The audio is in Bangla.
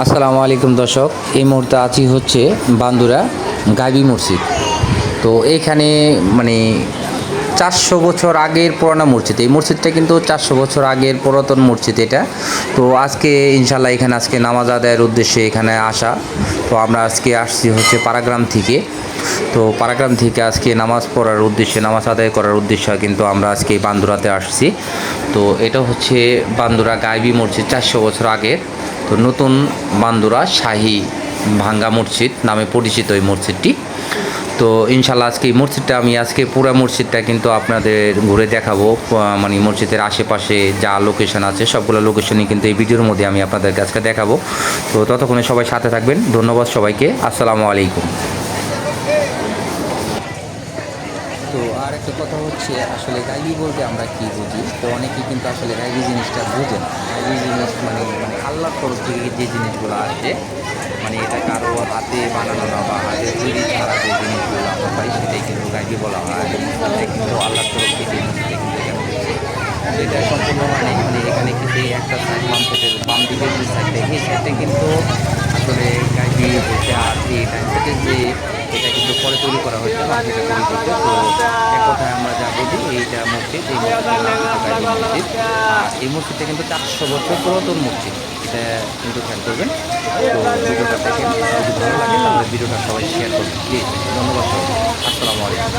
আসসালামু আলাইকুম দর্শক এই মুহূর্তে আছি হচ্ছে বান্দুরা গাইবি মসজিদ। তো এখানে মানে চারশো বছর আগের পুরানো মসজিদ। এই মসজিদটা কিন্তু চারশো বছর আগের পুরাতন মসজিদ এটা। তো আজকে ইনশাল্লাহ এখানে আজকে নামাজ আদায়ের উদ্দেশ্যে এখানে আসা। তো আমরা আজকে আসছি হচ্ছে পারাগ্রাম থেকে। তো পারাগ্রাম থেকে আজকে নামাজ পড়ার উদ্দেশ্যে, নামাজ আদায় করার উদ্দেশ্যে কিন্তু আমরা আজকে বান্দুরাতে আসছি। তো এটা হচ্ছে বান্দুরা গাইবি মসজিদ চারশো বছর আগের। তো নতুন বান্দুরা শাহী ভাঙ্গা মসজিদ নামে পরিচিত এই মসজিদটি। তো ইনশাল্লাহ আজকে এই মসজিদটা আমি আজকে পুরো মসজিদটা কিন্তু আপনাদের ঘুরে দেখাবো। মানে মসজিদের আশেপাশে যা লোকেশন আছে, সবগুলো লোকেশনই কিন্তু এই ভিডিওর মধ্যে আমি আপনাদের আজকে দেখাবো। তো ততক্ষণে সবাই সাথে থাকবেন। ধন্যবাদ সবাইকে। আসসালামু আলাইকুম। তো আর একটা কথা হচ্ছে, আসলে গাইবি বলতে আমরা কি বুঝি? তো অনেকেই কিন্তু আসলে গাইবি জিনিসটা বুঝে না। গাইবি জিনিস মানে মানে আল্লাহর তরফ থেকে যে জিনিসগুলো আসে মানে এটা কারও হাতে বানানো না বা হাতে তৈরি ছাড়া যে জিনিসগুলো আমরা পাই সেটাই কিন্তু গাইবি বলা হয়। কিন্তু আল্লাহর তরফ থেকে সেটা সম্পূর্ণ মানে মানে এখানে কিন্তু একটা সাইড বাম সাইডের বাম দিকের সাইডটা এই সাইডটা কিন্তু আসলে গাইবি যেটা আছে এই ডান সাইডের যে এটা কিন্তু এক কথায় আমরা যা বুঝি এইটা মসজিদ, এই এই মসজিদটা কিন্তু চারশো বছর পুরাতন মসজিদ। এটা কিন্তু খেয়াল করবেন। ভিডিওটা সবাই শেয়ার করবেন। জি, ধন্যবাদ সবাই আসসালামু আলাইকুম।